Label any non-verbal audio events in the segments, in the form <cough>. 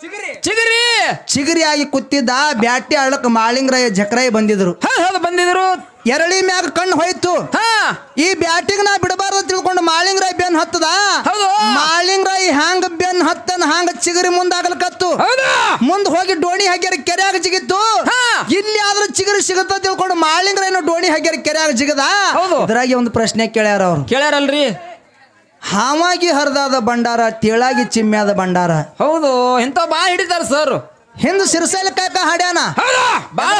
ಚಿಗರಿ. ಚಿಗರಿ. ಆಗಿ ಕೂತಿದ್ದ ಬ್ಯಾಟಿ ಆಡಕ್ ಮಾಳಿಂಗ್ರಾಯ ಜಕ್ರಾಯಿ ಬಂದಿದ್ರು. ಹೌದು ಬಂದಿದ್ರು. ಎರಳಿ ಮ್ಯಾಗ ಕಣ್ಣು ಹೋಯ್ತು. ಹಾ. ಈ ಬ್ಯಾಟಿಗೆ ನಾ ಬಿಡಬಾರ್ದು ತಿಳ್ಕೊಂಡು ಮಾಳಿಂಗ್ರಾಯ್ ಬೆನ್ ಹತ್ತದ? ಹೌದು. ಮಾಳಿಂಗ್ರಾಯ್ ಹ್ಯಾಂಗ ಬೆನ್ ಹತ್ತನ ಹಾಂಗ ಚಿಗರಿ ಮುಂದಾಗಲ್ಕತ್ತು ಹೌದು. ಮುಂದ್ ಹೋಗಿ ಡೋಣಿ ಹಾಗ್ಯಾರ ಕೆರೆಯಾಗ ಜಿಗಿತ್ತು. ಹಾ. ಇಲ್ಲಿ ಆದ್ರೂ ಚಿಗರಿ ಸಿಗುತ್ತ ತಿಳ್ಕೊಂಡು ಮಾಳಿಂಗ್ರಾಯ್ನ ಡೋಣಿ ಹಾಗ್ಯಾರ ಕೆರೆಯಾಗ ಜಿಗದ? ಹೌದು. ಇದ್ರಾಗಿ ಒಂದು ಪ್ರಶ್ನೆ ಕೇಳ್ಯಾರ ಅವ್ರು. ಕೇಳ್ಯಾರಲ್ರಿ. ಹಾವಾಗಿ ಹರಿದಾದ ಭಂಡಾರ ತೇಳಾಗಿ ಚಿಮ್ಮ್ಯಾದ ಭಂಡಾರ. ಹೌದು ಎಂತ ಬಾ ಹಿಡಿತಾರ ಸರ್. ಹಿಂದ್ ಸಿರಸಲ್ ಕಾಕ ಹಾಡ್ಯಾನ? ಬಾಳ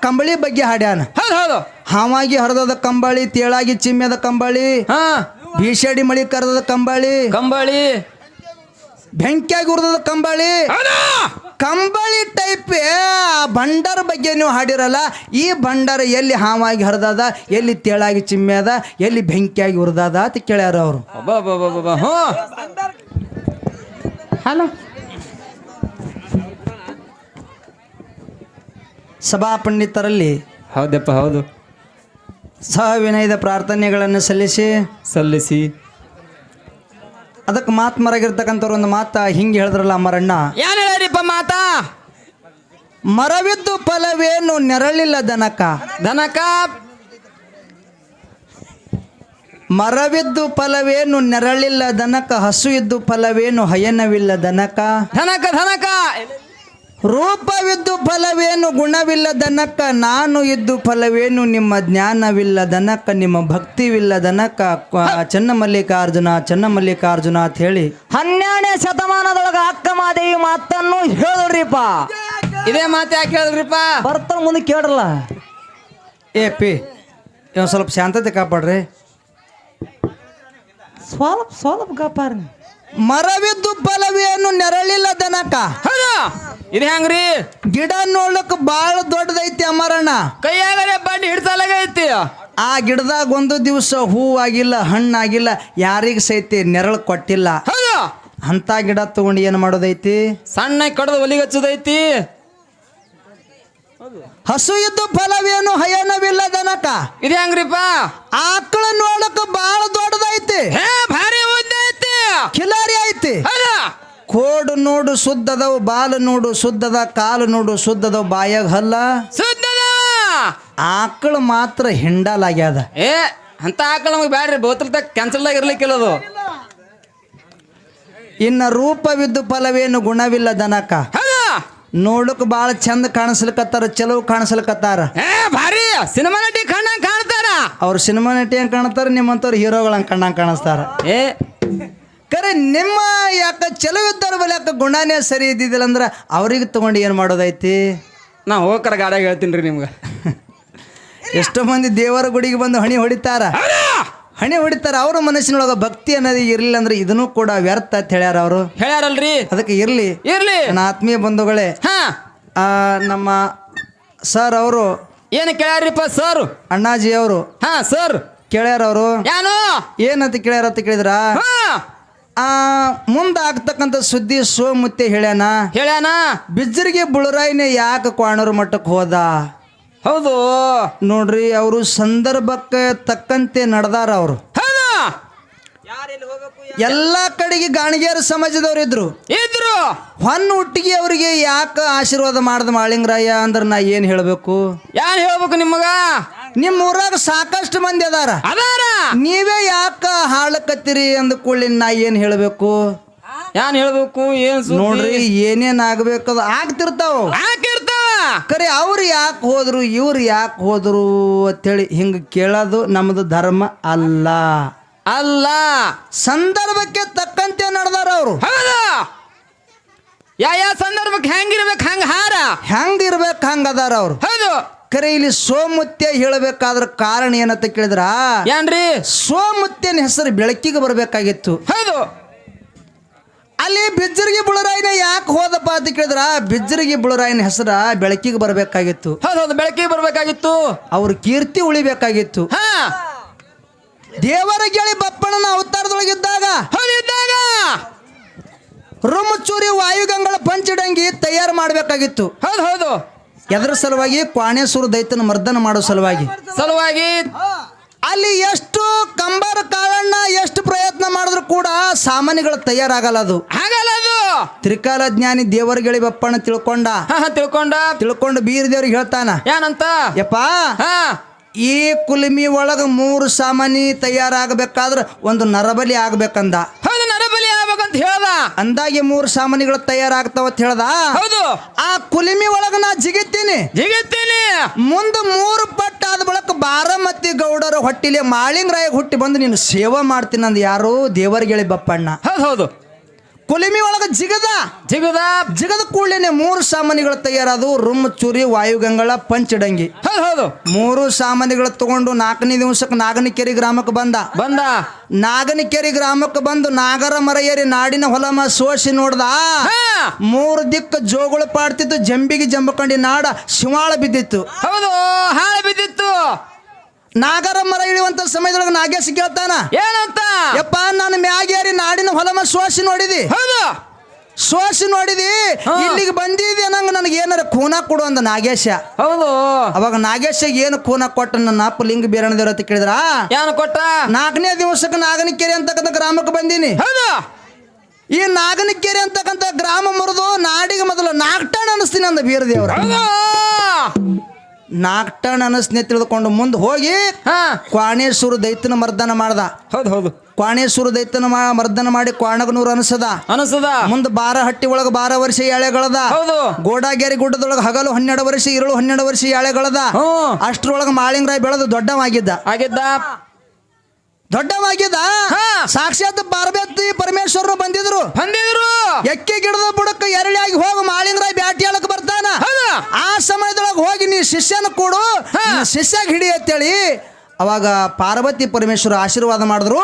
ಕಂಬಳಿ ಬಗ್ಗೆ ಹಾಡ್ಯಾನ. ಹೌದು ಹೌದು. ಹಾವಾಗಿ ಹರಿದಾದ ಕಂಬಳಿ ತೇಳಾಗಿ ಚಿಮ್ಮ್ಯಾದ ಕಂಬಳಿ. ಹಾ. ಭೀಷಡಿ ಮಳಿ ಕರೆದ ಕಂಬಳಿ. ಕಂಬಳಿ. ಬೆಂಕಿಯಾಗಿ ಉರಿದ ಕಂಬಳಿ. ಕಂಬಳಿ ಟೈಪ್ ಭಂಡಾರ ಬಗ್ಗೆ ನೀವು ಹಾಡಿರಲ್ಲ ಈ ಭಂಡಾರ ಎಲ್ಲಿ ಹಾವಾಗಿ ಹರಿದದ ಎಲ್ಲಿ ತೇಳಾಗಿ ಅದ ಎಲ್ಲಿ ಬೆಂಕಿಯಾಗಿ ಉರಿದದ ಅಂತ ಕೇಳ್ಯಾರ ಅವರು. ಹಲೋ. ಸಭಾ ಪಂಡಿತರಲ್ಲಿ ಹೌದಪ್ಪ ಹೌದು. ಸಹ ವಿನಯದ ಪ್ರಾರ್ಥನೆಗಳನ್ನು ಸಲ್ಲಿಸಿ. ಸಲ್ಲಿಸಿ. ಅದಕ್ಕೆ ಮಾತ್ಮರಾಗಿರ್ತಕ್ಕಂಥವ್ರು ಒಂದು ಮಾತ ಹಿಂಗೆ ಹೇಳಿದ್ರಲ್ಲ ಮರಣ್ಣ ಏನ್ ಹೇಳಿರಿಪ್ಪ ಮಾತಾ? ಮರವಿದ್ದು ಫಲವೇನು ನೆರಳಿಲ್ಲ ದನಕ. ದನಕ? ಮರವಿದ್ದು ಫಲವೇನು ನೆರಳಿಲ್ಲ ದನಕ. ಹಸು ಇದ್ದು ಫಲವೇನು ಹಯನವಿಲ್ಲ ದನಕ. ದನಕ ಧನಕ ರೂಪವಿದ್ದು ಫಲವೇನು ಗುಣವಿಲ್ಲ ದನಕ ನಾನು ಇದ್ದು ಫಲವೇನು ನಿಮ್ಮ ಜ್ಞಾನವಿಲ್ಲ ದನಕ ನಿಮ್ಮ ಭಕ್ತಿವಿಲ್ಲ ದನಕ ಕ- ಚನ್ನಮಲ್ಲಿಕಾರ್ಜುನ ಚನ್ನಮಲ್ಲಿಕಾರ್ಜುನ ಅಂತ ಹೇಳಿ. ಹನ್ನೆರಡನೇ ಶತಮಾನದೊಳಗ ಅಕ್ಕ ಮಾದೇವಿ ಮಾತನ್ನು ಹೇಳಿದ್ರಿಪ್ಪ ಇದೇ ಮಾತು ಯಾಕೆ ಹೇಳಿದ್ರಿಪ್ಪ ಬರ್ತಾರ ಮುಂದೆ ಕೇಳ್ರಲ್ಲ. ಏ ಪಿ ಇವ್ ಸ್ವಲ್ಪ ಶಾಂತತೆ ಕಾಪಾಡ್ರಿ. ಸ್ವಲ್ಪ ಸ್ವಲ್ಪ ಕಾಪಾಡ್ರಿ. ಮರವಿದ್ದು ಫಲವೇನು ನೆರಳಿಲ್ಲ ದನಕ್ಕ ಹೌದು. ಇದು ಹೆಂಗ್ರಿ? ಗಿಡ ನೋಡ್ಲಿಕ್ಕೆ ಬಾಳ ದೊಡ್ಡದೈತಿ ಅಮರಣ್ಣ. ಕೈಯಾಗರೆ ಬಂಡಿ ಹಿಡ್ಸಲಾಗೈತಿ. ಆ ಗಿಡದಾಗ ಒಂದು ದಿವಸ ಹೂವಾಗಿಲ್ಲ ಹಣ್ಣಾಗಿಲ್ಲ ಯಾರಿಗ ಸೈತಿ ನೆರಳು ಕೊಟ್ಟಿಲ್ಲ. ಹೌದು. ಅಂತ ಗಿಡ ತಗೊಂಡು ಏನು ಮಾಡೋದೈತಿ? ಸಣ್ಣ ಕಡದ ಒಲಿಗಚ್ಚದೈತಿ ಹಸು ಇದ್ದು ಫಲವೇನು ಹಯನವಿಲ್ಲ ದನಕ ಇದು ಹೆಂಗ್ರಿಪ್ಪ? ಆಕಳ ನೋಡಕ್ ಬಾಳ ದೊಡ್ಡದೈತಿ. ಹೇ ಭಾರಿ ಉದ್ದ ಐತಿ. ಕಿಲಾರಿ ಐತಿ. ಕೋಡು ನೋಡು ಸುದ್ದದವು ಬಾಲು ನೋಡು ಸುದ್ದದ ಕಾಲು ನೋಡು ಸುದ್ದದವು ಬಾಯಾಗ ಹಲ್ಲ. ಸುದ್ದದ! ಆಕಳ ಮಾತ್ರ ಹಿಂಡಲಾಗ್ಯದ. ಏ ಅಂತ ಆಕಳ ನಮಗೆ ಬ್ಯಾಡ್ರಿ ಬೋತಲ್ ಕ್ಯಾನ್ಸಲ್ದಾಗ ಇರ್ಲಿಕ್ಕಿಲ್ಲ ಅದು ಇನ್ನ ರೂಪವಿದ್ದು ಫಲವೇನು ಗುಣವಿಲ್ಲ ದನಕ ನೋಡಕ್ ಬಾಳ ಚಂದ ಕಾಣಿಸ್ಲಿಕತ್ತಾರ ಚಲೋ ಕಾಣಿಸ್ಲಿಕತ್ತಾರ. ಏ ಭಾರಿ! ಸಿನಿಮಾ ನಟಿ ಕಣ್ಣಂಗ್ ಕಾಣ್ತಾರ. ಅವ್ರ ಸಿನಿಮಾ ನಟಿ ಹೆಂಗ್ ಕಾಣ್ತಾರ ನಿಮ್ಮಂತವ್ರ ಹೀರೋಗಳ ಕಣ್ಣ ಕಣ್ಣಂಗೆ ಕಾಣಿಸ್ತಾರ. ಏ ಕರೆ ನಿಮ್ಮ ಯಾಕ ಚಲೋ ಇದ್ದಾರ ಯಾಕೆ ಯಾಕ ಗುಣನೇ ಸರಿ ಇದ್ದಿದ್ದಿಲ್ಲ ಅಂದ್ರೆ ಅವ್ರಿಗೆ ತೊಗೊಂಡು ಏನು ಮಾಡೋದೈತಿ? ನಾ ಹೋಗ್ಕರ ಗಾಡಿಯಾಗ ಹೇಳ್ತೀನಿ ರೀ ನಿಮ್ಗೆ. <laughs> ಎಷ್ಟೋ ಮಂದಿ ದೇವರ ಗುಡಿಗೆ ಬಂದು ಹಣಿ ಹೊಡಿತಾರ. ಹಣಿ ಹೊಡಿತಾರ ಅವ್ರ ಮನಸ್ಸಿನೊಳಗೆ ಭಕ್ತಿ ಅನ್ನೋದು ಇರಲಿಲ್ಲ ಅಂದ್ರೆ ಇದನ್ನು ಕೂಡ ವ್ಯರ್ಥ ಅಂತ ಹೇಳ್ಯಾರ ಅವರು. ಹೇಳ್ಯಾರಲ್ರಿ? ಅದಕ್ಕೆ ಇರಲಿ. ಇರ್ಲಿ. ನನ್ನ ಆತ್ಮೀಯ ಬಂಧುಗಳೇ ಹಾ. ಆ, ನಮ್ಮ ಸರ್ ಅವರು ಏನು ಕೇಳ್ಯಾರಿಪ್ಪ ಸರ್? ಅಣ್ಣಾಜಿ ಅವರು. ಹಾ ಸರ್. ಕೇಳ್ಯಾರ ಅವರು. ಏನು ಏನಂತ ಕೇಳ್ಯಾರ ಅಂತ ಕೇಳಿದ್ರ? ಹಾ. ಆ ಮುಂದೆ ಆಗ್ತಕ್ಕಂಥ ಸುದ್ದಿ ಸೋಮುತ್ತೆ ಹೇಳ್ಯಾನ ಹೇಳ್ಯಾನ? ಬಿಜ್ಜರಿಗೆ ಬುಳರಾಯಿನ ಯಾಕೆ ಕ್ವಾಣೂರು ಮಠಕ್ಕೆ ಹೋದ? ಹೌದು. ನೋಡ್ರಿ ಅವರು ಸಂದರ್ಭಕ್ಕೆ ತಕ್ಕಂತೆ ನಡೆದಾರ ಅವರು. ಎಲ್ಲಾ ಎಲ್ಲ ಕಡೆಗೆ ಗಾಣಿಗೆಯರ ಸಮಾಜದವ್ರು ಇದ್ರು. ಇದ್ರು. ಹೊನ್ನ ಹುಟ್ಟಿಗೆ ಅವರಿಗೆ ಯಾಕೆ ಆಶೀರ್ವಾದ ಮಾಡ್ದ ಮಾಳಿಂಗರಾಯ ಅಂದ್ರೆ ನಾ ಏನು ಹೇಳಬೇಕು? ಯಾರು ಹೇಳ್ಬೇಕು ನಿಮಗ? ನಿಮ್ಮ ಊರಾಗ ಸಾಕಷ್ಟು ಮಂದಿ ಅದಾರ. ಅದಾರ. ನೀವೇ ಯಾಕ ಹಾಳಕತ್ತೀರಿ ಅಂದ ಕೂಡಲಿ ನಾ ಏನು ಹೇಳಬೇಕು? ಏನ್ ಹೇಳ್ಬೇಕು ಏನ್ ಸುದ್ದಿ? ನೋಡ್ರಿ ಏನೇನ್ ಆಗ್ಬೇಕದು ಆಗ್ತಿರ್ತಾವ. ಹಾಕಿರ್ತಾವ ಕರೆ ಅವ್ರು ಯಾಕೆ ಹೋದ್ರು ಇವ್ರು ಯಾಕೆ ಹೋದ್ರು ಅಂತೇಳಿ ಹಿಂಗೆ ಕೇಳೋದು ನಮ್ದು ಧರ್ಮ ಅಲ್ಲ. ಅಲ್ಲ. ಸಂದರ್ಭಕ್ಕೆ ತಕ್ಕಂತೆ ನಡೆದಾರ ಅವರು. ಯಾವ ಯಾ ಯಾ ಸಂದರ್ಭಕ್ಕೆ ಹೆಂಗಿರ್ಬೇಕು ಹಂಗ ಹಾರ? ಹೆಂಗ್ ಇರ್ಬೇಕು ಹಂಗ ಅದಾರ ಅವ್ರು. ಹೌದು. ಕರೆ ಇಲ್ಲಿ ಸೋಮುತ್ಯ ಹೇಳಬೇಕಾದ್ರ ಕಾರಣ ಏನಂತ ಕೇಳಿದ್ರ? ಏನ್ರಿ? ಸೋಮುತ್ಯನ ಹೆಸರು ಬೆಳಕಿಗೆ ಬರಬೇಕಾಗಿತ್ತು. ಹೌದು. ಅಲ್ಲಿ ಬಿಜ್ಜರಿಗೆ ಬುಳರಾಯಿನ ಯಾಕೆ ಹೋದಪ್ಪ ಅಂತ ಕೇಳಿದ್ರ? ಬಿಜ್ಜರಿಗೆ ಬುಳರಾಯಿನ ಹೆಸರ ಬೆಳಕಿಗೆ ಬರಬೇಕಾಗಿತ್ತು. ಹೌದು ಬೆಳಕಿಗೆ ಬರಬೇಕಾಗಿತ್ತು. ಅವ್ರ ಕೀರ್ತಿ ಉಳಿಬೇಕಾಗಿತ್ತು. ಹಾ. ದೇವರ ಗೆಳಿ ಬಪ್ಪಣ್ಣನ ಅವತಾರದೊಳಗಿದ್ದಾಗ ಹೌದು ಇದ್ದಾಗ ರುಮಚೂರಿ ವಾಯುಗಂಗಳ ಪಂಚಡಂಗಿ ತಯಾರು ಮಾಡಬೇಕಾಗಿತ್ತು. ಹೌದು ಹೌದು. ಎದರ ಸಲುವಾಗಿ ಕ್ವಾಣೇಶ್ವರ ದೈತನ ಮರ್ದನ ಮಾಡೋ ಸಲುವಾಗಿ. ಸಲುವಾಗಿ ಅಲ್ಲಿ ಎಷ್ಟು ಕಂಬರ ಕಾಳಣ್ಣ ಎಷ್ಟು ಪ್ರಯತ್ನ ಮಾಡಿದ್ರು ಕೂಡ ಸಾಮಾನ್ಯಗಳು ತಯಾರಾಗಲ್ಲ ಅದು. ಹಾಗಲ್ಲ ಅದು. ತ್ರಿಕಾಲ ಜ್ಞಾನಿ ದೇವರುಗಳಿ ಬಪ್ಪಣ್ಣ ತಿಳ್ಕೊಂಡ. ತಿಳ್ಕೊಂಡ. ತಿಳ್ಕೊಂಡು ಬೀರ್ ದೇವ್ರಿಗೆ ಹೇಳ್ತಾನ. ಏನಂತ? ಯಪ್ಪ ಈ ಕುಲಿಮಿ ಒಳಗ ಮೂರು ಸಾಮಾನಿ ತಯಾರಾಗಬೇಕಾದ್ರೆ ಒಂದು ನರಬಲಿ ಆಗ್ಬೇಕಂದ. ಹೇಳ್ದ? ಅಂದಾಗೆ ಮೂರು ಸಾಮಾನಿಗಳು ತಯಾರಾಗ್ತಾವ ಅಂತ ಹೇಳ್ದ? ಹೌದು. ಆ ಕುಲಿಮಿ ಒಳಗ ನಾ ಜಿಗಿತೀನಿ. ಜಿಗಿತೀನಿ. ಮುಂದ ಮೂರು ಪಟ್ಟ ಆದ ಬಳಕ ಬಾರಮತಿ ಗೌಡರ ಹೊಟ್ಟಿಲೆ ಮಾಳಿಂಗರಾಯ ಹುಟ್ಟಿ ಬಂದು ನೀನು ಸೇವಾ ಮಾಡ್ತೀನಿ ಅಂದ್ ಯಾರು ದೇವರ್ಗೆಳಿ ಬಪ್ಪಣ್ಣ. ಹೌದು ಹೌದು. ಕುಲಿಮಿ ಒಳಗ ಜಿಗದ. ಜಿಗದ. ಜಿಗದ ಕೂಡಲೇನೆ ಮೂರು ಸಾಮಾನಿಗಳು ತಯಾರಾದವು. ರುಮ್ ಚುರಿ ವಾಯುಗಂಗಳ ಪಂಚಡಂಗಿ ಹೌದು ಹೌದು. ಮೂರು ಸಾಮಾನಿಗಳು ತಗೊಂಡು ನಾಲ್ಕನೇ ದಿವಸಕ್ಕೆ ನಾಗನಕೆರೆ ಗ್ರಾಮಕ್ಕೆ ಬಂದ. ಬಂದ. ನಾಗನಕೆರೆ ಗ್ರಾಮಕ್ಕೆ ಬಂದು ನಾಗರ ಮರ ಏರಿ ನಾಡಿನ ಹೊಲಮ ಸೋಸಿ ನೋಡ್ದ. ಮೂರು ದಿಕ್ಕ ಜೋಗಳು ಪಾಡ್ತಿತ್ತು ಜಂಬಿಗೆ ಜಂಬಕಂಡಿ ನಾಡ ಶಿವಾಳ ಬಿದ್ದಿತ್ತು. ಹೌದು ಹಾಳ ಬಿದ್ದಿತ್ತು. ನಾಗರ ಮರ ಇಳಿಯುವಂತ ಸಮಯದೊಳಗೆ ನಾಗೇಶ್ ಕೇಳ್ತಾನ. ಏನಂತ? ಯಪ್ಪ ನಾನು ಮ್ಯಾಗೇರಿ ನಾಡಿನ ಹೊಲಮ ಸೋಸಿ ನೋಡಿದಿ. ಹೌದು. ಸೋಸಿ ನೋಡಿದಿ ಇಲ್ಲಿಗೆ ಬಂದಿದೆ ಅನ್ನಂಗ ನನಗೆ ಏನಾರ ಖೂನ ಕೊಡು ಅಂದ ನಾಗೇಶ. ಹೌದು. ಅವಾಗ ನಾಗೇಶ ಏನು ಖೂನ ಕೊಟ್ಟ ನನ್ನ ಅಪ್ಪ ಲಿಂಗ ಬೀರಣದೇವ್ರ ಅಂತ ಕೇಳಿದ್ರ? ಏನು ಕೊಟ್ಟ? ನಾಲ್ಕನೇ ದಿವಸಕ್ಕೆ ನಾಗನಕೆರೆ ಅಂತಕ್ಕಂಥ ಗ್ರಾಮಕ್ಕೆ ಬಂದೀನಿ. ಹೌದು. ಈ ನಾಗನಕೆರೆ ಅಂತಕ್ಕಂಥ ಗ್ರಾಮ ಮುರಿದು ನಾಡಿಗೆ ಮೊದಲು ನಾಲ್ಕು ಅನಿಸ್ತೀನಿ ಅಂದ ಬೀರದೇವ್ರ. ಹೌದು ನಾಲ್ಕು ಟನ್ ಅನಸ್ನೆ ತಿಳಿದುಕೊಂಡು ಮುಂದೆ ಹೋಗಿ ಹಾ. ಕ್ವಾಣೇಶ್ವರ ದೈತ್ಯನ ಮರ್ದನ ಮಾಡ್ದ. ಹೌದು ಹೌದು. ಕ್ವಾಣೇಶ್ವರ ದೈತ್ಯನ ಮಾ- ಮರ್ದನ ಮಾಡಿ ಕ್ವಾಣಗನೂರು ಅನಸದ. ಅನಸದ. ಮುಂದೆ ಬಾರ ಹಟ್ಟಿ ಒಳಗೆ ಬಾರ ವರ್ಷ ಎಳೆಗಳದ ಹೌದು. ಗೋಡಾಗೇರಿ ಗುಡ್ಡದೊಳಗೆ ಹಗಲು ಹನ್ನೆರಡು ವರ್ಷ ಇರಳು ಹನ್ನೆರಡು ವರ್ಷ ಎಳೆಗಳದ ಹ್ಞೂ ಮಾಳಿಂಗರಾಯ್ ಬೆಳೆದು ದೊಡ್ಡವಾಗಿದ್ದ. ಆಗಿದ್ದ. ದೊಡ್ಡವಾಗಿದ್ದ ಹಾ. ಸಾಕ್ಷಾತ್ ಪಾರ್ವತಿ ಪರಮೇಶ್ವರರು ಬಂದಿದ್ರು. ಬಂದಿದ್ರು. ಎಕ್ಕೆ ಗಿಡದ ಬುಡಕ್ಕೆ ಎರಳಿಯಾಗಿ ಹೋಗಿ ಮಾಳಿಂಗರಾಯ್ ಬ್ಯಾಟಿ ಹೇಳಕ್ ಬರ್ತಾನ. ಆ ಸಮಯದೊಳಗೆ ಹೋಗಿ ನೀ ಶಿಷ್ಯನ ಕೊಡು ಶಿಷ್ಯ ಶಿಷ್ಯಾಗ ಹಿಡಿ ಅಂತೇಳಿ ಅವಾಗ ಪಾರ್ವತಿ ಪರಮೇಶ್ವರ ಆಶೀರ್ವಾದ ಮಾಡಿದ್ರು.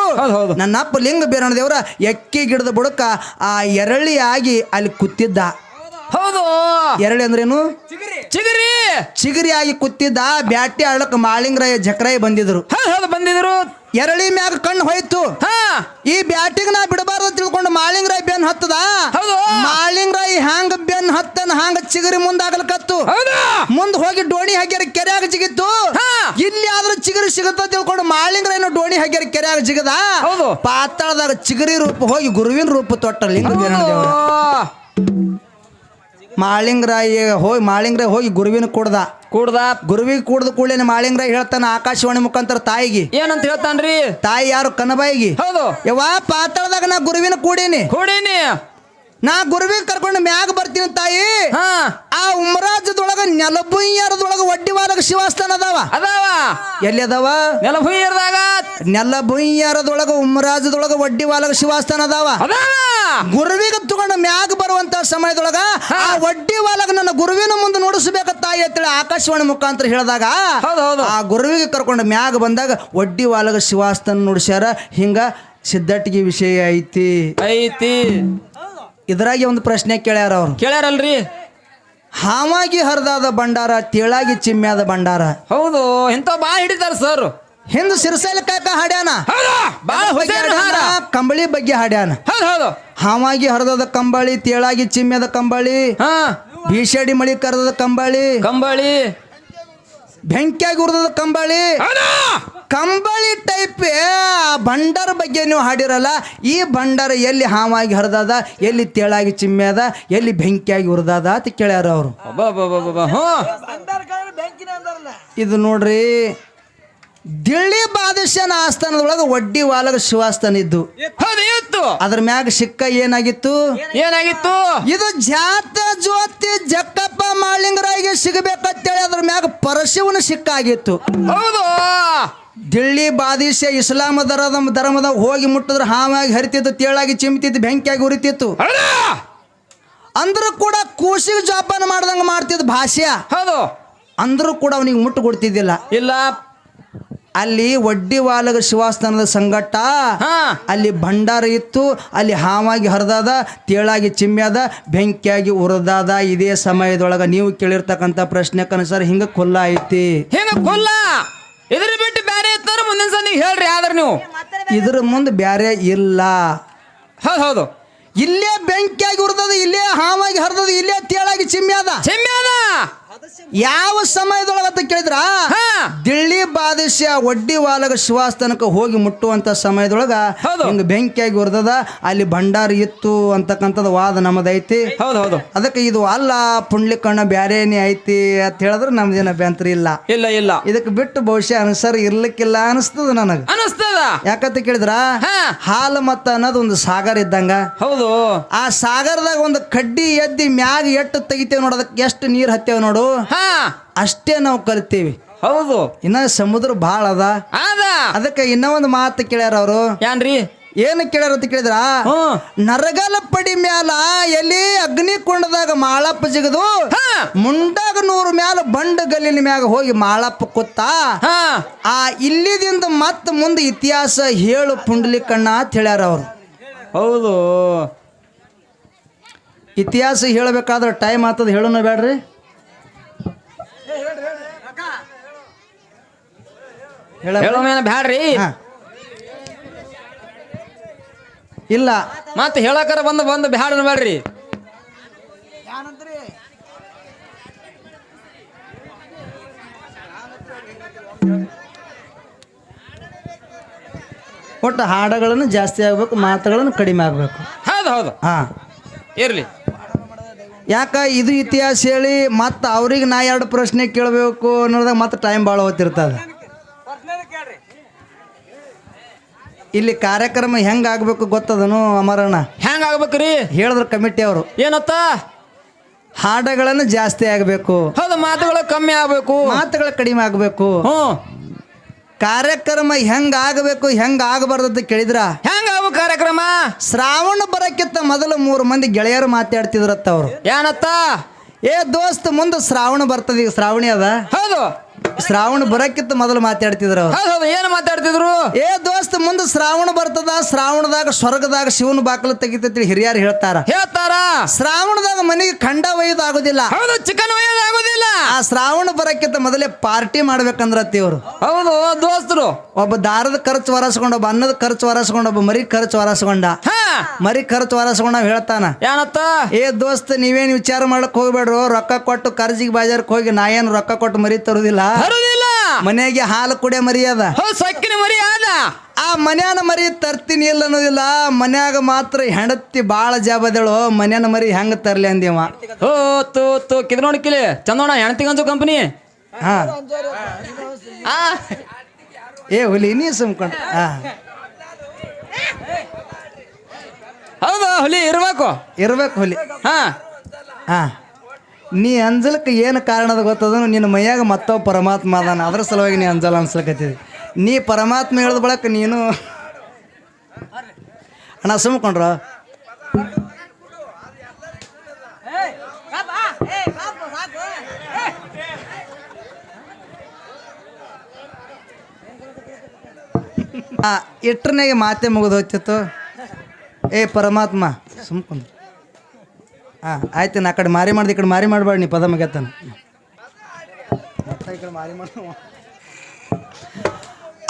ನನ್ನ ಅಪ್ಪ ಲಿಂಗ ಬೀರಣ ದೇವರ ಎಕ್ಕಿ ಗಿಡದ ಬುಡಕ ಆ ಎರಳಿ ಆಗಿ ಅಲ್ಲಿ ಕೂತಿದ್ದ. ಹೌದು. ಎರಳಿ ಅಂದ್ರೇನು? ಚಿಗರಿ. ಚಿಗರಿ. ಆಗಿ ಕುತ್ತಿದ್ದ ಬ್ಯಾಟಿ ಆಡಕ್ ಮಾಳಿಂಗರಾಯ ಜಕ್ರಾಯ್ ಬಂದಿದ್ರು. ಬಂದಿದ್ರು. ಎರಳಿ ಮ್ಯಾಗ ಕಣ್ಣು ಹೋಯ್ತು. ಹಾ. ಈ ಬ್ಯಾಟಿಂಗ್ ನಾ ಬಿಡಬಾರ್ದು ತಿಳ್ಕೊಂಡು ಮಾಳಿಂಗರಾಯ್ ಬೆನ್ ಹತ್ತದ? ಹೌದು. ಮಾಳಿಂಗರಾಯ್ ಹ್ಯಾಂಗ ಬೆನ್ ಹತ್ತನ ಹ್ಯಾಂಗ ಚಿಗರಿ ಮುಂದಾಗಲ್ಕತ್ತು ಮುಂದ್ ಹೋಗಿ ಡೋಣಿ ಹಗ್ಯಾರ ಕೆರೆಯಾಗ ಜಿಗಿತ್ತು? ಹಾ. ಇಲ್ಲಿ ಆದ್ರೂ ಚಿಗರಿ ಸಿಗುತ್ತ ತಿಳ್ಕೊಂಡು ಮಾಳಿಂಗರಾಯನು ಡೋಣಿ ಹಗ್ಯಾರ ಕೆರೆಯಾಗ ಜಿಗದ? ಹೌದು. ಪಾತಾಳದಾಗ ಚಿಗರಿ ರೂಪ ಹೋಗಿ ಗುರುವಿನ ರೂಪ ತೊಟ್ಟ ಲಿಂಗ ಮಾಳಿಂಗರಾಯ ಹೋಗಿ ಮಾಳಿಂಗರಾಯ್ ಹೋಗಿ ಗುರುವಿನ ಕುಡ್ದ. ಕೂಡ್ದ ಗುರುವಿಗೆ ಕೂಡ್ದ ಕೂಡಲೇ ಮಾಳಿಂಗ್ರ ಹೇಳ್ತಾನ ಆಕಾಶವಾಣಿ ಮುಖಾಂತರ ತಾಯಿಗೆ. ಏನಂತ ಹೇಳ್ತಾನ್ರಿ? ತಾಯಿ ಯಾರು? ಕನಬಾಯಿಗೆ. ಹೌದು. ಯವ್ವ ಪಾತಾಳದಾಗ ನಾ ಗುರುವಿನ ಕೂಡೀನಿ. ಕೂಡೀನಿ. ನಾ ಗುರುವಿಗೆ ಕರ್ಕೊಂಡು ಮ್ಯಾಗ ಬರ್ತೀನಿ ತಾಯಿ. ಹಾ. ಆ ಉಮರಾಜದೊಳಗ ನೆಲಬುಯ್ಯರದೊಳಗೆ ಒಡ್ಡಿವಾಲಗ ಶಿವಸ್ಥಾನ ಅದಾವ. ಅದಾವ. ಎಲ್ಲಿ ಅದಾವ? ನೆಲಭುಯ್ಯರದಾಗ. ನೆಲಭುಯ್ಯರದೊಳಗ ನೆಲಬುಯ್ಯರದೊಳಗ ಉಮರಾಜದೊಳಗ ಒಡ್ಡಿವಾಲಗ ಶಿವಾಸ್ಥಾನ ಅದಾವ. ಅದಾವ. ಗುರುವಿಗೆ ತಗೊಂಡು ಮ್ಯಾಗ ಬರುವಂತ ಸಮಯದೊಳಗ ಆ ಒಡ್ಡಿವಾಲಗ ನನ್ನ ಗುರುವಿನ ಮುಂದೆ ನೋಡಿಸಬೇಕ ತಾಯಿ ಅಂತೇಳಿ ಆಕಾಶವಾಣಿ ಮುಖಾಂತರ ಹೇಳಿದಾಗ ಹೌದು ಹೌದು. ಆ ಗುರುವಿಗೆ ಕರ್ಕೊಂಡು ಮ್ಯಾಗ ಬಂದಾಗ ಒಡ್ಡಿವಾಲಗ ಶಿವಾಸ್ಥಾನ ನುಡಿಸ್ಯಾರ. ಹಿಂಗ ಸಿದ್ಧಟ್ಟಿಗೆ ವಿಷಯ ಐತಿ. ಐತಿ. ಇದ್ರಾಗೆ ಒಂದು ಪ್ರಶ್ನೆ ಕೇಳ್ಯಾರ ಅವ್ರು. ಕೇಳ್ಯಾರಲ್ರಿ? ಹಾವಾಗಿ ಹರಿದಾದ ಭಂಡಾರ ತೇಳಾಗಿ ಚಿಮ್ಮ್ಯಾದ ಭಂಡಾರ. ಹೌದು ಇಂಥ ಬಾ ಹಿಡಿತಾರ ಸರ್ ಹಿಂದ್ ಸಿರಸೈಲ ಕಾಕ ಹಾಡ್ಯಾನ? ಬಾಳ ಕಂಬಳಿ ಬಗ್ಗೆ ಹಾಡ್ಯಾನ? ಹೌದು ಹಾವಾಗಿ ಹರಿದಾದ ಕಂಬಳಿ ತೇಳಾಗಿ ಚಿಮ್ಮ್ಯಾದ ಕಂಬಳಿ ಹಾ. ಭೀಷಡಿ ಮಳಿ ಕರೆದ ಕಂಬಳಿ ಕಂಬಳಿ. ಬೆಂಕಿಯಾಗಿ ಉರಿದ ಕಂಬಳಿ. ಕಂಬಳಿ ಟೈಪ್ ಭಂಡಾರ ಬಗ್ಗೆ ನೀವು ಹಾಡಿರಲ್ಲ ಈ ಭಂಡಾರ ಎಲ್ಲಿ ಹಾವಾಗಿ ಹರಿದದ ಎಲ್ಲಿ ತೇಳಾಗಿ ಅದ ಎಲ್ಲಿ ಬೆಂಕಿಯಾಗಿ ಉರಿದದ ಅಂತ ಕೇಳ್ಯಾರ ಅವರು. ಇದು ನೋಡ್ರಿ ದಿಳ್ಳಿ ಬಾದಶನ ಆಸ್ಥಾನದೊಳಗೆ ಒಡ್ಡಿ ವಾಲದ ಶಿವಾಸ್ಥಾನ ಇದ್ದು. ಅದ್ರ ಮ್ಯಾಗ ಸಿಕ್ಕ ಏನಾಗಿತ್ತು? ಏನಾಗಿತ್ತು? ಇದು ಜಾತ ಜ್ಯೋತಿ ಜಕ್ಕಪ್ಪ ಮಾಳಿಂಗರಾಯಿಗೆ ಸಿಗಬೇಕಂತೇಳಿ ಅದ್ರ ಮ್ಯಾಗ ಪರಶಿವನ ಸಿಕ್ಕಾಗಿತ್ತು. ಹೌದು. ದಿಳ್ಳಿ ಬಾದಿಶ ಇಸ್ಲಾಮ ದರದ ಧರ್ಮದ ಹೋಗಿ ಮುಟ್ಟಿದ್ರೆ ಹಾವಾಗಿ ಹರಿತಿತ್ತು ತೇಳಾಗಿ ಚಿಮ್ತಿತ್ತು ಬೆಂಕಿಯಾಗಿ ಉರಿತಿತ್ತು. ಅಂದ್ರೂ ಕೂಡ ಕೂಸಿಗೆ ಜೋಪಾನ ಮಾಡ್ದಂಗ ಮಾಡ್ತಿದ್ದ ಭಾಷೆ ಹೌದು. ಅಂದ್ರೂ ಕೂಡ ಅವನಿಗೆ ಮುಟ್ಟು ಕೊಡ್ತಿದ್ದಿಲ್ಲ. ಇಲ್ಲ. ಅಲ್ಲಿ ಒಡ್ಡಿ ವಾಲಗ ಶಿವಾಸ್ಥಾನದ ಸಂಗಟ ಹಾ. ಅಲ್ಲಿ ಭಂಡಾರ ಇತ್ತು ಅಲ್ಲಿ ಹಾವಾಗಿ ಹರಿದಾದ ತೇಳಾಗಿ ಚಿಮ್ಮ್ಯಾದ ಬೆಂಕಿಯಾಗಿ ಉರದಾದ ಇದೇ ಸಮಯದೊಳಗೆ ನೀವು ಕೇಳಿರ್ತಕ್ಕಂಥ ಪ್ರಶ್ನೆ ಕನಸರ್ ಹಿಂಗೆ ಕೊಲ್ಲ ಐತಿ. ಹಿಂಗ ಕೊಲ್ಲ? ಇದ್ರ ಬಿಟ್ಟು ಬ್ಯಾರೆ ಇತ್ತಾರ ಮುಂದಿನ ಸಂದಿಗೆ ಹೇಳ್ರಿ ಆದ್ರ ನೀವು. ಇದ್ರ ಮುಂದೆ ಬ್ಯಾರೆ ಇಲ್ಲ. ಹೌದು ಹೌದು. ಇಲ್ಲೇ ಬೆಂಕಿಯಾಗಿ ಉರ್ದದ ಇಲ್ಲೇ ಹಾವಾಗಿ ಹರಿದದ ಇಲ್ಲೇ ತೇಳಾಗಿ ಚಿಮ್ಮ್ಯಾದ ಚೆಮ್ಮ್ಯಾದ ಯಾವ ಸಮಯದೊಳಗ ಅಂತ ಕೇಳಿದ್ರ? ದಿಳ್ಳಿ ಬಾದಶ ಒಡ್ಡಿ ವಾಲಗ ಶಿವಾಸ್ತನಕ ಹೋಗಿ ಮುಟ್ಟುವಂತ ಸಮಯದೊಳಗ. ಹಿಂಗ ಬೆಂಕಿಯಾಗಿ ಹೊರದದ ಅಲ್ಲಿ ಭಂಡಾರ ಇತ್ತು ಅಂತಕ್ಕಂಥದ್ದು ವಾದ ನಮ್ಮದೈತಿ. ಹೌದು ಹೌದು. ಅದಕ್ಕೆ ಇದು ಅಲ್ಲ ಪುಂಡ್ಲಿಕಣ್ಣ ಬ್ಯಾರೇನೆ ಐತಿ ಅಂತ ಹೇಳಿದ್ರೆ ನಮ್ದೇನ ಅಭ್ಯಂತರ ಇಲ್ಲ. ಇಲ್ಲ ಇಲ್ಲ. ಇದಕ್ಕೆ ಬಿಟ್ಟು ಬಹುಶಃ ಅನುಸಾರ ಇರ್ಲಿಕ್ಕಿಲ್ಲ ಅನಿಸ್ತದ ನನಗ. ಅನಿಸ್ತದ. ಯಾಕಂತ ಕೇಳಿದ್ರ? ಹಾಲು ಮತ್ತ ಅನ್ನೋದು ಒಂದು ಸಾಗರ ಇದ್ದಂಗ. ಹೌದು. ಆ ಸಾಗರದಾಗ ಒಂದು ಕಡ್ಡಿ ಎದ್ದಿ ಮ್ಯಾಗ ಎಟ್ಟು ತೆಗಿತೇವೆ ನೋಡೋದಕ್ಕೆ ಎಷ್ಟು ನೀರು ಹತ್ತೇವ್ ನೋಡು. ಹಾ. ಅಷ್ಟೇ ನಾವು ಕಲಿತೀವಿ. ಹೌದು. ಇನ್ನ ಸಮುದ್ರ ಭಾಳ ಅದ. ಅದ ಅದಕ್ಕೆ ಇನ್ನ ಒಂದು ಮಾತು ಕೇಳ್ಯಾರ ಅವರು. ಏನ್ರಿ? ಏನು ಕೇಳ್ಯಾರ ಅಂತ ಕೇಳಿದ್ರ? ನರಗಲ ಪಡಿ ಮ್ಯಾಲ ಎಲ್ಲಿ ಅಗ್ನಿ ಕೊಂಡದಾಗ ಮಾಳಪ್ಪ ಜಿಗದು. ಮುಂಡಾಗ ನೂರು ಮ್ಯಾಲ ಬಂಡ ಗಲ್ಲಿನ ಮ್ಯಾಗ ಹೋಗಿ ಮಾಳಪ್ಪ ಕೂತ. ಹಾ. ಆ ಇಲ್ಲಿದಿಂದ ಮತ್ತೆ ಮುಂದೆ ಇತಿಹಾಸ ಹೇಳು ಪುಂಡ್ಲಿಕಣ್ಣ ಅಂತ ಹೇಳ್ಯಾರ ಅವರು. ಹೌದು. ಇತಿಹಾಸ ಹೇಳಬೇಕಾದ್ರೆ ಟೈಮ್ ಆತದ ಹೇಳೋಣ ಬೇಡ್ರಿ ಬ್ಯಾಡ್ರಿ. ಇಲ್ಲ. ಮತ್ತೆ ಹೇಳಕರ ಬಂದು ಬಂದು ಬ್ಯಾಡ ಬೇಡ್ರಿ ಒಟ್ಟು ಹಾಡುಗಳನ್ನು ಜಾಸ್ತಿ ಆಗಬೇಕು ಮಾತುಗಳನ್ನು ಕಡಿಮೆ ಆಗಬೇಕು. ಹೌದು ಹೌದು. ಹಾ. ಇರ್ಲಿ. ಯಾಕ ಇದು ಇತಿಹಾಸ ಹೇಳಿ ಮತ್ತೆ ಅವ್ರಿಗೆ ನಾ ಎರಡು ಪ್ರಶ್ನೆ ಕೇಳಬೇಕು ಅನ್ನೋದಾಗ ಮತ್ತೆ ಟೈಮ್ ಭಾಳ ಹೋಗ್ತಿರ್ತದ ಇಲ್ಲಿ ಕಾರ್ಯಕ್ರಮ ಹೆಂಗ್ ಆಗಬೇಕು ಗೊತ್ತದನು ಅಮರಣ್ಣ? ಹೆಂಗ್ ಆಗ್ಬೇಕ್ರಿ? ಹೇಳಿದ್ರು ಕಮಿಟಿ ಅವರು. ಏನತ್ತ? ಹಾಡುಗಳನ್ನು ಜಾಸ್ತಿ ಆಗಬೇಕು. ಹೌದು ಮಾತುಗಳು ಕಮ್ಮಿ ಆಗ್ಬೇಕು. ಮಾತುಗಳು ಕಡಿಮೆ ಆಗಬೇಕು. ಕಾರ್ಯಕ್ರಮ ಹೆಂಗ್ ಆಗಬೇಕು ಹೆಂಗ್ ಆಗಬಾರ್ದು ಅಂತ ಕೇಳಿದ್ರ? ಹೆಂಗ ಕಾರ್ಯಕ್ರಮ? ಶ್ರಾವಣ ಬರಕ್ಕಿಂತ ಮೊದಲು ಮೂರು ಮಂದಿ ಗೆಳೆಯರು ಮಾತಾಡ್ತಿದ್ರತ್ತ ಅವರು. ಏನತ್ತ? ಏ ದೋಸ್ತ್ ಮುಂದೆ ಶ್ರಾವಣ ಬರ್ತದೆ ಈಗ ಶ್ರಾವಣಿ ಅದ. ಹೌದು. ಶ್ರಾವಣ ಬರಕ್ಕಿಂತ ಮೊದಲು ಮಾತಾಡ್ತಿದ್ರು ಅವ್ರು. ಹೌದು ಹೌದು ಏನು ಮಾತಾಡ್ತಿದ್ರು? ಏ ದೋಸ್ತ್ ಮುಂದ ಶ್ರಾವಣ ಬರ್ತದ ಶ್ರಾವಣದಾಗ ಸ್ವರ್ಗದಾಗ ಶಿವನ ಬಾಕಲು ತೆಗಿತೈತಿ ಹಿರಿಯರು ಹೇಳ್ತಾರ. ಹೇಳ್ತಾರ? ಶ್ರಾವಣದಾಗ ಮನೆಗೆ ಖಂಡ ಒಯ್ದು ಆಗುದಿಲ್ಲ. ಹೌದು ಚಿಕನ್ ಒಯ್ಯೋದು ಆಗೋದಿಲ್ಲ. ಆ ಶ್ರಾವಣ ಬರಕ್ಕಿಂತ ಮೊದಲೇ ಪಾರ್ಟಿ ಮಾಡ್ಬೇಕಂದ್ರ ಇವ್ರು. ಹೌದು ದೋಸ್ತರು. ಒಬ್ಬ ದಾರದ ಖರ್ಚು ವರಸ್ಕೊಂಡ ಒಬ್ಬ ಅನ್ನದ ಖರ್ಚು ವರಸ್ಕೊಂಡ ಒಬ್ಬ ಮರಿ ಖರ್ಚು ವರಸ್ಕೊಂಡ. ಹಾ. ಮರಿ ಖರ್ಚು ವರಸ್ಕೊಂಡ ಹೇಳ್ತಾನ. ಏನತ್ತ ಏ ದೋಸ್ತ ನೀವೇನ್ ವಿಚಾರ ಮಾಡಕ್ ಹೋಗ್ಬೇಡ್ರು ರೊಕ್ಕ ಕೊಟ್ಟು ಕರ್ಜಿಗೆ ಬಾಜಾರ್ಕ್ ಹೋಗಿ ನಾ ಏನು ರೊಕ್ಕ ಕೊಟ್ಟು ಮರಿ ತರುದಿಲ್ಲ. ಮನೆಗೆ ಹಾಲು ಕುಡೆ ಮರಿ ಸಕ್ಕಿನ ಮರಿ ಆ ಮನ್ಯಾನ ಮರಿ ತರ್ತೀನಿ ಇಲ್ಲ ಅನ್ನೋದಿಲ್ಲ. ಮನ್ಯಾಗ ಮಾತ್ರ ಹೆಂಡತಿ ಬಾಳ ಜಾಬದಳು ಮನ್ಯಾನ ಮರಿ ಹೆಂಗ ತರ್ಲಿ ಅಂದಿವ ಹೋ ತೋ ತೋ ಕಿದ್ ನೋಡಿ ಕಿಲಿ. ಚಂದೋಣ ಹೆಣ್ತಿಗಂಜು ಕಂಪನಿ ಹಾ. ಆ. ಏ ಹುಲಿ ನೀ ಸುಮ್ಕೊಂಡ ಹಾ. ಹೌದು ಹುಲಿ ಇರ್ಬೇಕು. ಇರ್ಬೇಕು ಹುಲಿ. ಹಾ. ಹಾ. ನೀ ಅಂಜಲಕ್ಕೆ ಏನು ಕಾರಣದ ಗೊತ್ತದನು? ನಿನ್ನ ಮೈಯಾಗ ಮತ್ತೊಬ್ಬ ಪರಮಾತ್ಮ ಅದಾನ. ಅದ್ರ ಸಲುವಾಗಿ ನೀ ಅಂಜಲ ಅನ್ಸ್ಲಕತ್ತಿದಿ ನೀ ಪರಮಾತ್ಮ ಹೇಳಿದ ಬಳಕ ನೀನು ಅಣ್ಣ ಸುಮ್ಕೊಂಡ್ರ ಇಟ್ರನಾಗೆ ಮಾತೆ ಮುಗಿದು ಹೋಗ್ತಿತ್ತು. ಏ ಪರಮಾತ್ಮ ಸುಮ್ಕೊಂಡು ಹಾಂ ಆಯ್ತು ನಾ ಕಡೆ ಮಾರಿ ಮಾಡ್ದೆ ಈ ಕಡೆ ಮಾರಿ ಮಾಡಬೇಡ ನೀ ಪದ ಮಗತ್ತಾನ ಈ ಕಡೆ ಮಾರಿ ಮಾಡು.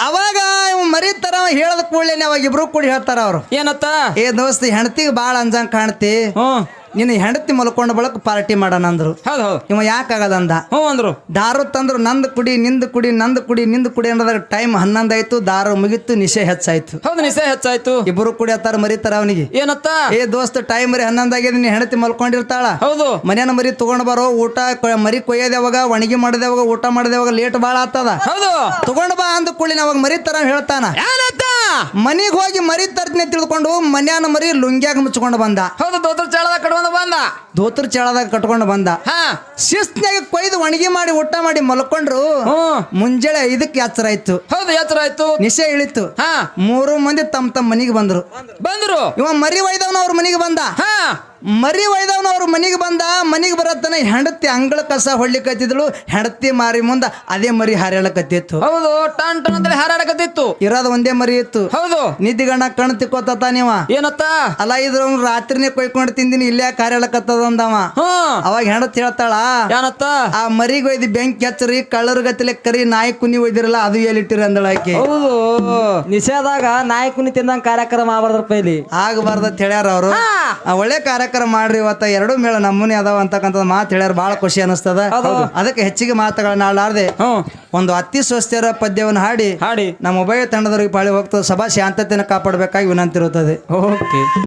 ಅವಾಗ ಇವ್ ಮರಿ ತರ ಹೇಳದ ಕೂಡಲೇ ಅವಾಗ ಇಬ್ರು ಕೂಡಿ ಹೇಳ್ತಾರ ಅವ್ರು. ಏನತ್ತ? ಏ ದೋಸ್ತಿ ಹೆಣ್ತಿ ಭಾಳ ಅಂಜಂಗ್ ಕಾಣ್ತಿ. ಹ್ಮ್ ನಿನ್ನ ಹೆಂಡತಿ ಮಲ್ಕೊಂಡ ಬಳಕ ಪಾರ್ಟಿ ಮಾಡೋಣ ಅಂದ್ರು. ಹೌದು ಹೌದು. ಇವ ಯಾಕಾಗದಂದ? ಅಂದ ಹ್ಞೂ ಅಂದ್ರು. ದಾರು ತಂದ್ರು ನಂದ್ ಕುಡಿ ನಿಂದ ಕುಡಿ ನಂದ್ ಕುಡಿ ನಿಂದ ಕುಡಿ ಅನ್ನೋದಾಗ ಟೈಮ್ ಹನ್ನೊಂದಾಯ್ತು ದಾರು ಮುಗಿತು ನಿಶೆ ಹೆಚ್ಚಾಯ್ತು. ಹೌದು ನಿಸೆ ಹೆಚ್ಚಾಯ್ತು. ಇಬ್ಬರು ಕುಡಿ ಹತ್ತಾರ ಮರಿತಾರ ಅವನಿಗೆ. ಏನತ್ತ? ಏ ದೋಸ್ತ ಟೈಮ್ ಮರಿ ಹನ್ನೊಂದಾಗಿದೆ ಆಗಿದೆ ನೀ ಹೆಂಡತಿ ಮಲ್ಕೊಂಡಿರ್ತಾಳ. ಹೌದು. ಮನೆಯನ್ನ ಮರಿ ತಗೊಂಡ್ ಬರೋ ಊಟ ಕೊ- ಮರಿ ಕೊಯ್ಯದೇವಾಗ ಯಾವಾಗ ಒಣಗಿ ಮಾಡೋದು ಯಾವಾಗ ಊಟ ಮಾಡೋದು ಯಾವಾಗ ಲೇಟ್ ಬಾಳ ಆತದ. ಹೌದು. ತಗೊಂಡ್ ಬಾ ಅಂದ ಕೂಡಲಿನ ಅವಾಗ ಮರಿ ತರ ಹೇಳ್ತಾನ. ಏನತ್ತ? ಮನಿಗ್ ಹೋಗಿ ಮರಿ ತರ್ತೀನಿ ತಿಳ್ಕೊಂಡು ಮನ್ಯಾನ ಮರಿ ಲುಂಗ್ಯಾಗ ಮುಚ್ಕೊಂಡು ಬಂದ. ಹೌದು ದೋತ್ರ ಚಾಳದ ಕಟ್ಕೊಂಡು ಬಂದ? ಧೋತ್ರ ಚಳದಾಗ ಕಟ್ಕೊಂಡು ಬಂದ. ಹಾ. ಶಿಸ್ತ್ನಾಗ ಕೊಯ್ದು ಒಣಗಿ ಮಾಡಿ ಊಟ ಮಾಡಿ ಮಲ್ಕೊಂಡ್ರು ಮುಂಜಾನೆ ಇದಕ್ಕೆ ಎಚ್ಚರ ಆಯ್ತು. ಹೌದು ಎಚ್ಚರ ಆಯ್ತು. ನಿಶೆ ಇಳಿತು. ಹಾ. ಮೂರು ಮಂದಿ ತಮ್ಮ ತಮ್ಮ ಮನೆಗೆ ಬಂದ್ರು. ಬಂದ್ರು. ಇವ ಮರಿ ಒಯ್ದವನ ಅವ್ರ ಮನೆಗೆ ಬಂದ. ಹಾ. ಮರಿ ಒಯ್ದವನ ಅವ್ರ ಮನೆಗೆ ಬಂದ ಮನೆಗೆ ಬರತ್ತನ ಹೆಂಡತಿ ಅಂಗಳ ಕಸ ಹೊಳ್ಳಿಕತ್ತಿದ್ಳು ಹೆಂಡತಿ ಮಾರಿ ಮುಂದ ಅದೇ ಮರಿ ಹಾರಾಡಕತ್ತಿತ್ತು. ಹೌದು ಟನ್ ಟನ್ ಅಂತ ಹಾರಾಡಕತ್ತಿತ್ತು. ಇರೋದು ಒಂದೇ ಮರಿ ಇತ್ತು. ಹೌದು. ನಿದ್ದಿಗಣ್ಣ ಕಣ್ ತಿಕ್ಕೋತ ನೀವ? ಏನತ್ತ? ಅಲ್ಲ ಇದ್ರ ರಾತ್ರಿನೇ ಕೊಯ್ಕೊಂಡು ತಿಂದಿನಿ ಇಲ್ಲೇ ಕಾರ್ಯಾಳಕತ್ತದ ಅಂದವ? ಅವಾಗ ಹೆಂಡತಿ ಹೇಳ್ತಾಳ ಏನತ್ತ? ಆ ಮರಿಗೆ ಒಯ್ದು ಬೆಂಕಿ ಹಚ್ಚರಿ ಕಳ್ಳರ ಗತಿಲೆ ಕರಿ ನಾಯಿ ಕುನಿ ಒಯ್ದಿರಲ್ಲ ಅದು ಎಲ್ಲಿಟ್ಟಿರ ಅಂದಳ ಆಕೆ. ಹೌದು. ನಿಷೇಧಾಗ ನಾಯಿ ಕುನಿ ತಿಂದಂಗ ಕಾರ್ಯಕ್ರಮ ಆಗ್ಬಾರ್ದ್ರಪ್ಪ ಇಲ್ಲಿ. ಆಗಬಾರ್ದ ಹೇಳ್ಯಾರ ಅವರು. ಒಳ್ಳೆ ಕಾರ್ಯಕ್ರಮ ಮಾಡ್ರಿ ಇವತ್ತ ಎರಡು ಮೇಳ ನಮ್ಮನೆ ಅದಾವ ಅಂತಕ್ಕಂಥ ಮಾತು ಹೇಳ್ಯಾರ ಬಹಳ ಖುಷಿ ಅನಿಸ್ತದ. ಅದಕ್ಕೆ ಹೆಚ್ಚಿಗೆ ಮಾತುಗಳನ್ನ ಆಡಲಾರ್ದೆ ಒಂದು ಅತಿ ಸ್ವಸ್ಥರ ಪದ್ಯವನ್ನು ಹಾಡಿ ಹಾಡಿ. ನಮ್ಮ ಉಭಯ ತಂಡದವರಿಗೆ ಪಾಳಿ ಹೋಗ್ತದೆ. ಸಭಾ ಶಾಂತತೆಯನ್ನು ಕಾಪಾಡಬೇಕಾಗಿ ವಿನಂತಿ ಇರುತ್ತದೆ ಓಕೆ.